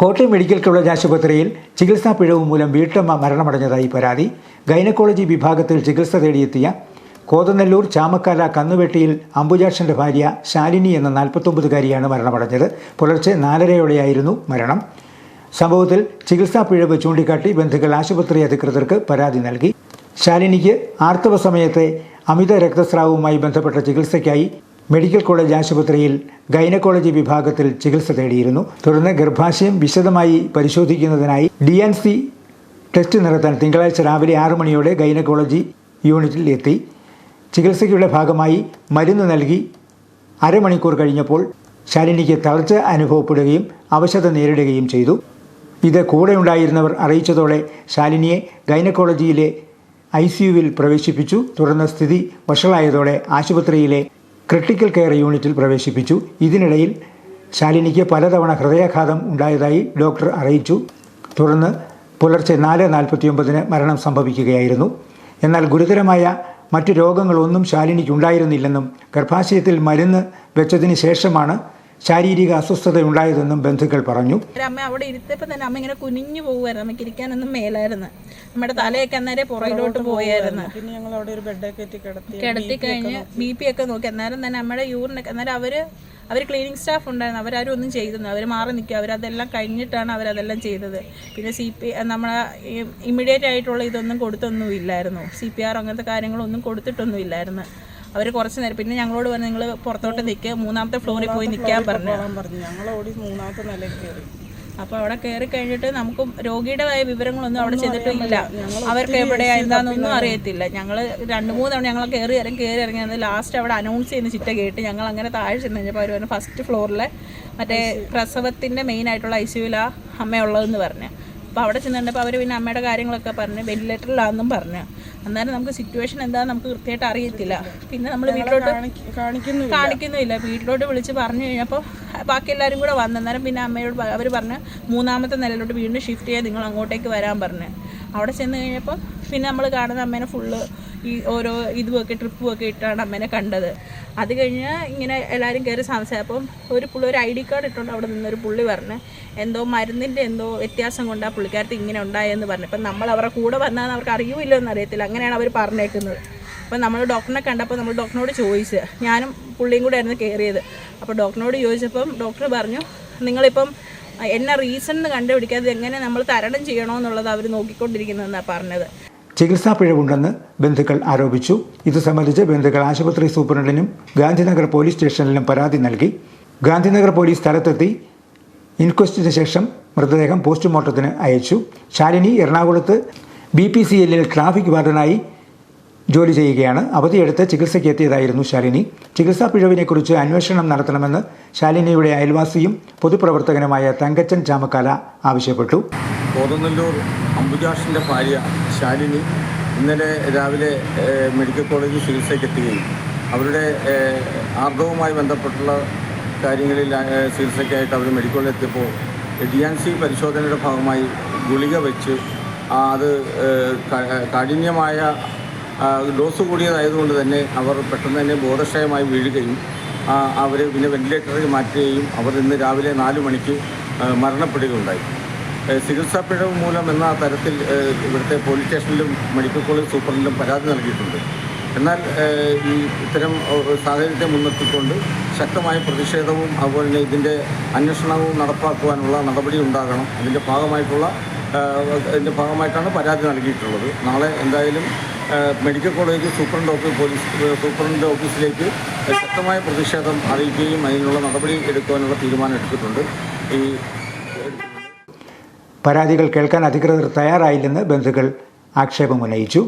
Kottayam medical college ആശുപത്രിയിൽ ചികിത്സാ പിഴവ് മൂലം വീട്ടമ്മ മരണമടഞ്ഞതായി പരാതി. ഗൈനക്കോളജി വിഭാഗത്തിൽ ചികിത്സ തേടിയെത്തിയ കോതനെല്ലൂർ ചാമക്കാല കന്നുവെട്ടിയിൽ അംബുജാക്ഷന്റെ ഭാര്യ ശാലിനി എന്ന നാൽപ്പത്തൊമ്പതുകാരിയാണ് മരണമടഞ്ഞത്. പുലർച്ചെ നാലരയോടെയായിരുന്നു മരണം. സംഭവത്തിൽ ചികിത്സാ പിഴവ് ചൂണ്ടിക്കാട്ടി ബന്ധുക്കൾ ആശുപത്രി അധികൃതർക്ക് പരാതി നൽകി. ശാലിനിക്ക് ആർത്തവ സമയത്തെ അമിത രക്തസ്രാവവുമായി ബന്ധപ്പെട്ട ചികിത്സയ്ക്കായി മെഡിക്കൽ കോളേജ് ആശുപത്രിയിൽ ഗൈനക്കോളജി വിഭാഗത്തിൽ ചികിത്സ തേടിയിരുന്നു. തുടർന്ന് ഗർഭാശയം വിശദമായി പരിശോധിക്കുന്നതിനായി ഡി എൻ സി ടെസ്റ്റ് നടത്താൻ തിങ്കളാഴ്ച രാവിലെ ആറു മണിയോടെ ഗൈനക്കോളജി യൂണിറ്റിൽ എത്തി. ചികിത്സയ്ക്കുള്ള ഭാഗമായി മരുന്ന് നൽകി അരമണിക്കൂർ കഴിഞ്ഞപ്പോൾ ശാലിനിക്ക് തളർച്ച അനുഭവപ്പെടുകയും അവശത നേരിടുകയും ചെയ്തു. ഇത് കൂടെയുണ്ടായിരുന്നവർ അറിയിച്ചതോടെ ശാലിനിയെ ഗൈനക്കോളജിയിലെ ഐ സിയുവിൽ പ്രവേശിപ്പിച്ചു. തുടർന്ന് സ്ഥിതി വഷളായതോടെ ആശുപത്രിയിലെ ക്രിട്ടിക്കൽ കെയർ യൂണിറ്റിൽ പ്രവേശിപ്പിച്ചു. ഇതിനിടയിൽ ശാലിനിക്ക് പലതവണ ഹൃദയാഘാതം ഉണ്ടായതായി ഡോക്ടർ അറിയിച്ചു. തുടർന്ന് പുലർച്ചെ നാല് നാൽപ്പത്തിയൊമ്പതിന് മരണം സംഭവിക്കുകയായിരുന്നു. എന്നാൽ ഗുരുതരമായ മറ്റു രോഗങ്ങളൊന്നും ശാലിനിക്ക് ഉണ്ടായിരുന്നില്ലെന്നും ഗർഭാശയത്തിൽ മരുന്ന് വെച്ചതിന് ശേഷമാണ് ശാരീരിക അസ്വസ്ഥത ഉണ്ടായതെന്നും ബന്ധുക്കൾ പറഞ്ഞു. അമ്മ അവിടെ ഇരുത്തപ്പോൾ തന്നെ അമ്മ ഇങ്ങനെ കുനിഞ്ഞു പോകുമായിരുന്നു അമ്മയ്ക്ക് ഇരിക്കാനൊന്നും മേലായിരുന്നു. നമ്മുടെ തലയൊക്കെ അന്നേരം പുറകിലോട്ട് പോയായിരുന്നു പിന്നെ ഞങ്ങൾ അവിടെ ഒരു ബെഡൊക്കെ കയറ്റി കിടത്തി കിടത്തി കഴിഞ്ഞ് ബി പി ഒക്കെ നോക്കി. അന്നേരം തന്നെ നമ്മുടെ യൂറിനൊക്കെ അന്നേരം അവർ അവർ ക്ലീനിങ് സ്റ്റാഫ് ഉണ്ടായിരുന്നു. അവരാരും ഒന്നും ചെയ്തിരുന്നു അവർ മാറി നിൽക്കുക. അവരതെല്ലാം കഴിഞ്ഞിട്ടാണ് അവരതെല്ലാം ചെയ്തത്. പിന്നെ സി പി നമ്മളെ ഇമ്മീഡിയറ്റ് ആയിട്ടുള്ള ഇതൊന്നും കൊടുത്തൊന്നും ഇല്ലായിരുന്നു സി പി ആർ അങ്ങനത്തെ കാര്യങ്ങളൊന്നും കൊടുത്തിട്ടൊന്നും ഇല്ലായിരുന്നു അവർ കുറച്ച് നേരം പിന്നെ ഞങ്ങളോട് പറഞ്ഞു നിങ്ങൾ പുറത്തോട്ട് നിൽക്കുക മൂന്നാമത്തെ ഫ്ലോറിൽ പോയി നിൽക്കാൻ പറഞ്ഞു. ഞങ്ങൾ ഓടി മൂന്നാമത്തെ നില കയറി. അപ്പോൾ അവിടെ കയറി കഴിഞ്ഞിട്ട് നമുക്ക് രോഗിയുടേതായ വിവരങ്ങളൊന്നും അവിടെ ചെയ്തിട്ടില്ല അവർക്ക് എവിടെയാ എന്താണെന്നൊന്നും അറിയത്തില്ല. ഞങ്ങൾ രണ്ട് മൂന്ന് തവണ ഞങ്ങൾ കയറി ഇറങ്ങി കയറി ഇറങ്ങി ലാസ്റ്റ് അവിടെ അനൗൺസ് ചെയ്യുന്ന ചിറ്റ കേട്ട് ഞങ്ങൾ അങ്ങനെ താഴെ ചെന്ന് കഴിഞ്ഞപ്പോൾ അവർ പറഞ്ഞു ഫസ്റ്റ് ഫ്ലോറിലെ മറ്റേ പ്രസവത്തിന്റെ മെയിൻ ആയിട്ടുള്ള ഐ സിയുലാ അമ്മയുള്ളതെന്ന് പറഞ്ഞു. അപ്പോൾ അവിടെ ചെന്നിട്ടപ്പോൾ അവർ പിന്നെ അമ്മയുടെ കാര്യങ്ങളൊക്കെ പറഞ്ഞ് വെന്റിലേറ്ററിലാണെന്നും പറഞ്ഞു. അന്നേരം നമുക്ക് സിറ്റുവേഷൻ എന്താണെന്ന് നമുക്ക് കൃത്യമായിട്ട് അറിയത്തില്ല. പിന്നെ നമ്മൾ വീട്ടിലോട്ട് കാണിക്കുന്നു കാണിക്കുന്നില്ല വീട്ടിലോട്ട് വിളിച്ച് പറഞ്ഞു കഴിഞ്ഞപ്പോൾ ബാക്കി എല്ലാവരും കൂടെ വന്നു അന്നേരം പിന്നെ അമ്മയോട് അവർ പറഞ്ഞ് മൂന്നാമത്തെ നിലയിലോട്ട് വീണ്ടും ഷിഫ്റ്റ് ചെയ്യാൻ നിങ്ങൾ അങ്ങോട്ടേക്ക് വരാൻ പറഞ്ഞു. അവിടെ ചെന്ന് കഴിഞ്ഞപ്പോൾ പിന്നെ നമ്മൾ കാണുന്ന അമ്മേനെ ഫുള്ള് ഈ ഓരോ ഇതുമൊക്കെ ട്രിപ്പും ഒക്കെ ഇട്ടാണ് അമ്മേനെ കണ്ടത്. അത് കഴിഞ്ഞ് ഇങ്ങനെ എല്ലാവരും കയറി സംസാരിച്ചപ്പം ഒരു പുള്ളി ഒരു ഐ ഡി കാർഡ് ഇട്ടുകൊണ്ട് അവിടെ നിന്നൊരു പുള്ളി പറഞ്ഞ് എന്തോ മരുന്നിന്റെ എന്തോ വ്യത്യാസം കൊണ്ട് ആ പുള്ളിക്കാരത്ത് ഇങ്ങനെ ഉണ്ടായെന്ന് പറഞ്ഞു. അപ്പം നമ്മൾ അവരുടെ കൂടെ വന്നാൽ അവർക്ക് അറിയുമില്ലോ എന്ന് അറിയത്തില്ല. അങ്ങനെയാണ് അവർ പറഞ്ഞേക്കുന്നത്. അപ്പം നമ്മൾ ഡോക്ടറിനെ കണ്ടപ്പോൾ നമ്മൾ ഡോക്ടറിനോട് ചോദിച്ച്. ഞാനും പുള്ളിയും കൂടെ ആയിരുന്നു കയറിയത്. അപ്പോൾ ഡോക്ടറിനോട് ചോദിച്ചപ്പം ഡോക്ടർ പറഞ്ഞു നിങ്ങളിപ്പം എന്നെ റീസൺ കണ്ടുപിടിക്കാതെ എങ്ങനെ നമ്മൾ തരണം ചെയ്യണമെന്നുള്ളത് അവർ നോക്കിക്കൊണ്ടിരിക്കുന്നതെന്നാണ് പറഞ്ഞത്. ചികിത്സാ പിഴവുണ്ടെന്ന് ബന്ധുക്കൾ ആരോപിച്ചു. ഇത് സംബന്ധിച്ച് ബന്ധുക്കൾ ആശുപത്രി സൂപ്രണ്ടിനും ഗാന്ധിനഗർ പോലീസ് സ്റ്റേഷനിലും പരാതി നൽകി. ഗാന്ധിനഗർ പോലീസ് സ്ഥലത്തെത്തി ഇൻക്വസ്റ്റിന് ശേഷം മൃതദേഹം പോസ്റ്റ്മോർട്ടത്തിന് അയച്ചു. ശാലിനി എറണാകുളത്ത് ബി പി സി എല്ലിൽ ട്രാഫിക് വാർഡനായി ജോലി ചെയ്യുകയാണ്. അവധിയെടുത്ത് ചികിത്സയ്ക്ക് എത്തിയതായിരുന്നു ശാലിനി. ചികിത്സാ പിഴവിനെക്കുറിച്ച് അന്വേഷണം നടത്തണമെന്ന് ശാലിനിയുടെ അയൽവാസിയും പൊതുപ്രവർത്തകനുമായ തങ്കച്ചൻ ചാമക്കാല ആവശ്യപ്പെട്ടു. അംബുജാഷിന്റെ ഭാര്യ ശാലിനി ഇന്നലെ രാവിലെ മെഡിക്കൽ കോളേജിൽ ചികിത്സയ്ക്ക് എത്തുകയും അവരുടെ ആർദ്രവുമായി ബന്ധപ്പെട്ടുള്ള കാര്യങ്ങളിൽ ചികിത്സയ്ക്കായിട്ട് അവർ മെഡിക്കൽ കോളേജിൽ എത്തിയപ്പോൾ ഡി എൻ സി പരിശോധനയുടെ ഭാഗമായി ഗുളിക വെച്ച് അത് കാഠിന്യമായ ഡോസ് കൂടിയതായതുകൊണ്ട് തന്നെ അവർ പെട്ടെന്ന് തന്നെ ബോധക്ഷയമായി വീഴുകയും അവർ പിന്നെ വെന്റിലേറ്ററിൽ മാറ്റുകയും അവർ ഇന്ന് രാവിലെ നാല് മണിക്ക് മരണപ്പെടുകയുണ്ടായി. ഏഹ് ചികിത്സാ പിഴവ് മൂലം എന്ന തരത്തിൽ ഇവിടുത്തെ പോലീസ് സ്റ്റേഷനിലും മെഡിക്കൽ കോളേജ് സൂപ്രണ്ടിലും പരാതി നൽകിയിട്ടുണ്ട്. എന്നാൽ ഈ ഇത്തരം സാഹചര്യത്തെ മുൻനിർത്തിക്കൊണ്ട് ശക്തമായ പ്രതിഷേധവും അതുപോലെ തന്നെ ഇതിന്റെ അന്വേഷണവും നടപ്പാക്കുവാനുള്ള നടപടി ഉണ്ടാകണം. അതിന്റെ ഭാഗമായിട്ടുള്ള ഇതിന്റെ ഭാഗമായിട്ടാണ് പരാതി നൽകിയിട്ടുള്ളത്. നാളെ എന്തായാലും medical college superintendent office police superintendent ഓഫീസിലേക്ക് ശക്തമായ പ്രതിഷേധം അറിയിക്കുകയും അതിനുള്ള നടപടി എടുക്കുവാനുള്ള തീരുമാനം എടുത്തിട്ടുണ്ട്. ഈ പരാതികൾ കേൾക്കാൻ അധികൃതർ തയ്യാറായില്ലെന്ന് ബന്ധുക്കൾ ആക്ഷേപമുന്നയിച്ചു